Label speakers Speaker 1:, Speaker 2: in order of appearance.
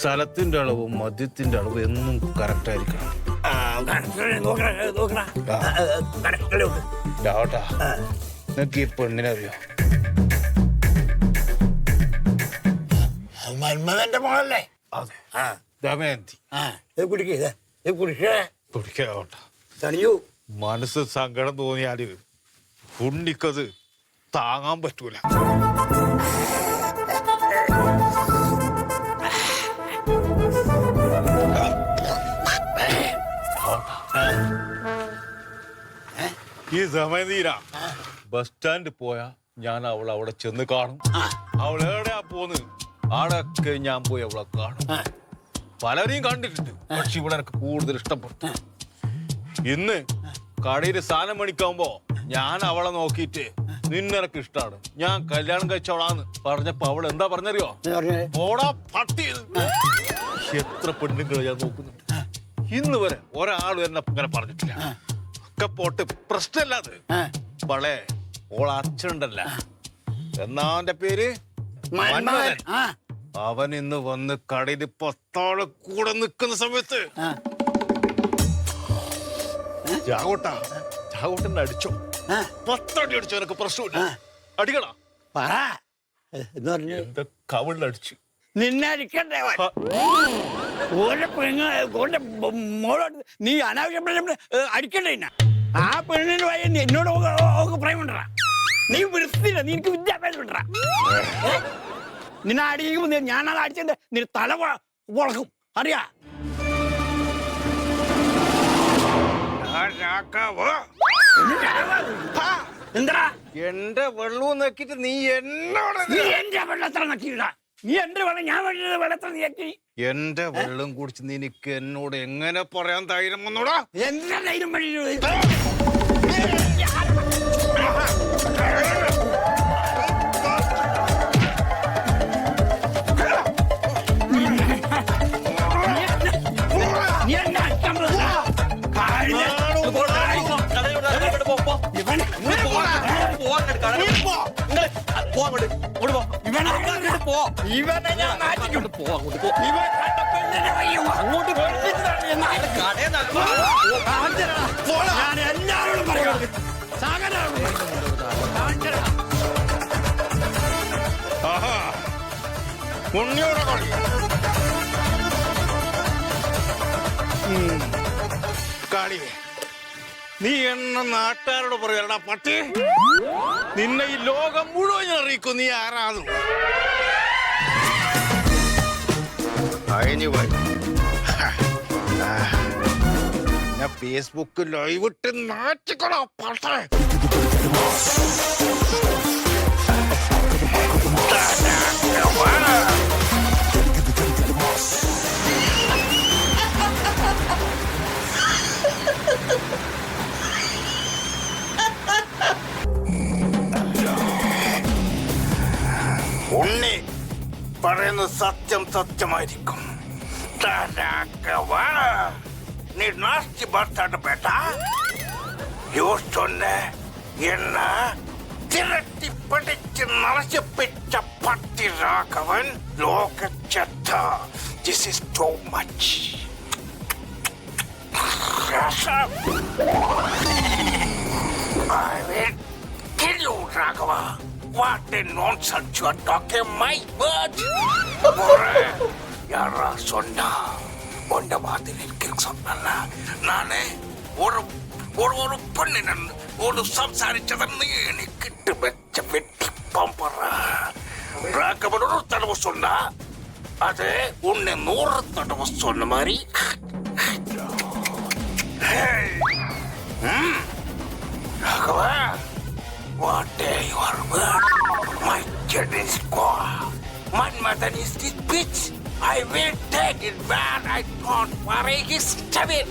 Speaker 1: സ്ഥലത്തിന്റെ അളവും മദ്യത്തിന്റെ അളവും എന്നും കറക്റ്റ് ആയിരിക്കണം
Speaker 2: ആ.
Speaker 1: നിനക്ക് ഈ പെണ്ണിനെ അറിയോ
Speaker 2: മന്മഥന്റെ മോളല്ലേ?
Speaker 1: അതെ. ദമയന്തി
Speaker 2: കുടിക്കേ കുടിക്കേ.
Speaker 1: കുടിക്കാവട്ട.
Speaker 2: തണിയൂ
Speaker 1: മനസ്സ് സങ്കടം തോന്നിയാൽ ഉണ്ണിക്കത് താങ്ങാൻ പറ്റൂല. ഈ സമയതീര ബസ് സ്റ്റാൻഡിൽ പോയാ ഞാൻ അവൾ അവിടെ ചെന്ന് കാണും. അവൾ എവിടെയാ പോന്ന്? ആടൊക്കെ ഞാൻ പോയി അവളെ കാണും. പലരെയും കണ്ടിട്ടുണ്ട്. പക്ഷെ ഇവിടെ എനിക്ക് കൂടുതൽ ഇഷ്ടപ്പെട്ടു. ഇന്ന് കടയിൽ സാധനം മണിക്കാവുമ്പോ ഞാൻ അവളെ നോക്കിയിട്ട് നിന്നെനക്ക് ഇഷ്ടമാണ് ഞാൻ കല്യാണം കഴിച്ചവളാന്ന് പറഞ്ഞപ്പോ അവൾ എന്താ പറഞ്ഞറിയോ? പോടാ പട്ടി എത്ര പെണ്ണുങ്ങൾ ഞാൻ നോക്കുന്നുണ്ട്. ഇന്ന് വരെ ഒരാളും എന്നെ ഇങ്ങനെ പറഞ്ഞിട്ടില്ല. ഒക്കെ പോട്ട്. പ്രശ്നമല്ലാതെ
Speaker 2: ആ
Speaker 1: വളെ ഓള അച്ഛനുണ്ടല്ല? എന്നാന്റെ പേര്?
Speaker 2: മന്മഥൻ.
Speaker 1: മന്മഥൻ.
Speaker 2: ആ.
Speaker 1: അവൻ ഇന്ന് വന്ന് കടയിൽ പത്താൾ കൂടെ നിൽക്കുന്ന സമയത്ത്.
Speaker 2: ആ.
Speaker 1: ജാഗോട്ട അടിച്ചോ.
Speaker 2: ആ.
Speaker 1: പത്തടി അടിച്ചോ എനക്ക് പ്രശ്നമില്ല
Speaker 2: ആ. പറ. എന്ന് പറഞ്ഞു
Speaker 1: എന്റെ കവിളിലടിച്ചു.
Speaker 2: നിന്നെ അടിക്കണ്ടേ അവൻ?
Speaker 1: ആ,
Speaker 2: ഓന്റെ പെങ്ങ ഓന്റെ ബ- മോളോട് നീ അനാവശ്യം പറഞ്ഞ അടിക്കണ്ടേ എന്നെ? ആ പെണ്ണിന് വയ്യ എന്നോട് ഓക്ക് ഓക്ക് പ്രേമുണ്ടാ നീ വൃത്തിയില്ല നീ എനിക്ക് വിദ്യാഭ്യാസം ഉണ്ടാ നിന്നെ അടിക്കുമ്പോ ഞാൻ ഞാനത് അടിച്ചെന്റെ നിന്റെ തല പൊളക്കും അറിയാ. എന്താ
Speaker 1: എന്റെ വെള്ളവും നോക്കിട്ട് നീ എന്നോട്
Speaker 2: നീ എന്റെ വെള്ളത്തിൽ നക്കിയിടാ നീ എന്റെ വെള്ളം ഞാൻ വെള്ള വെള്ളത്തിൽ നീക്കി
Speaker 1: എന്റെ വെള്ളം കുടിച്ച് നിനക്ക് എന്നോട് എങ്ങനെ പറയാൻ ധൈര്യം വന്നോടാ?
Speaker 2: എന്താ ധൈര്യം വഴി അങ്ങോട്ട്. ഞാൻ എല്ലാവരോടും പറയാം.
Speaker 1: ആഹാ. ഉണ്ണിയോടെ കളി. കളി നീ എന്നെ നാട്ടുകാരോട് പറയാ പട്ടി നിന്നെ ഈ ലോകം മുഴുവൻ അറിയിക്കും നീ ആരാന്നു Anyway. ആ. ഞാൻ ഫേസ്ബുക്ക് ലൈവ് ഇട്ട് നാറ്റിക്കണോ പട്ടേ പറയുന്നത് സത്യം സത്യമായിരിക്കും തരാക്കവാ. നീ നാസ്തി ഭർത്താട്ട് ബേട്ട യൂസ്റ്റോന്നെ എന്ന തിരട്ടി പഠിച്ച് നശിപ്പിച്ച പട്ടി Raghavan ലോകച്ചത്ത this is too much I will kill you, Raghava. What a nonsense you are talking, my bird! யாரா சொன்னா? உண்ட மாதிரி நிற்கிறேன் சொன்னா நானே ஒரு ஒரு ஒரு பெண்ணினன் ஒரு சம்சாரிச்சதன் எனக்கு வெச்ச வெட்டி பம்புறா. ராகவன் ஒரு தடவை சொன்னா அது உன்னை நூறு தடவை சொன்ன மாதிரி. Raghava! What a your word? My children gone. My mother is this bitch. I will take it back. I can't worry his stomach.